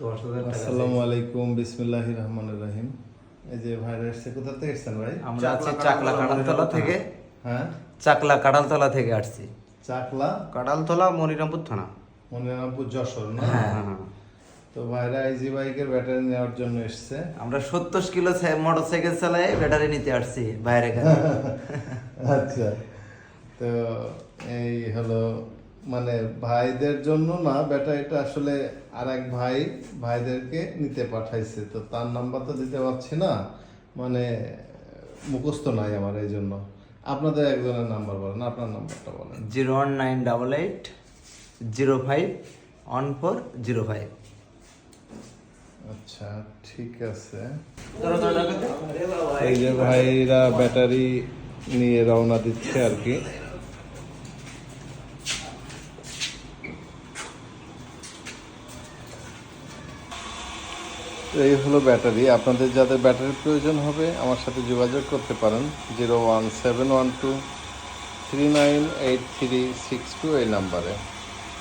দশ হাজার আসসালামু। আলাইকুম বিসমিল্লাহির রহমানির রহিম। এই যে ভাইরা এসছে কোথা থেকে এসছেন ভাই? আমরা আছি চাকলা কাঁড়ালতলা থেকে। হ্যাঁ? চাকলা কাঁড়ালতলা থেকে আসছি। চাকলা? কাডালতলা মনিরামপুর থানা। মনিরামপুর যশোর না? হ্যাঁ তো ভাইরা আইজি বাইকের ব্যাটারি নেওয়ার জন্য এসছে। আমরা সত্তর কিলো মোটর সাইকেল চালাই ব্যাটারি নিতে আসছি বাইরে আচ্ছা। তো এই হলো মানে ভাইদের জন্য না ব্যাটারিটা আসলে আর এক ভাই ভাইদেরকে নিতে পাঠাইছে। তো তার নাম্বার তো দিতে পারছি না মানে মুখস্থ নাই আমার এই জন্য। আপনাদের একজনের নাম্বার বলেন আপনার নাম্বারটা বলেন। Zero one nine double eight zero five one four zero five. আচ্ছা ঠিক আছে। এই যে ভাইরা ব্যাটারি নিয়ে রওনা দিচ্ছে আর কি। তো এই হলো ব্যাটারি। আপনাদের যাদের ব্যাটারির প্রয়োজন হবে, আমার সাথে যোগাযোগ করতে পারেন। Zero one seven one two three nine eight three six two এই নাম্বারে।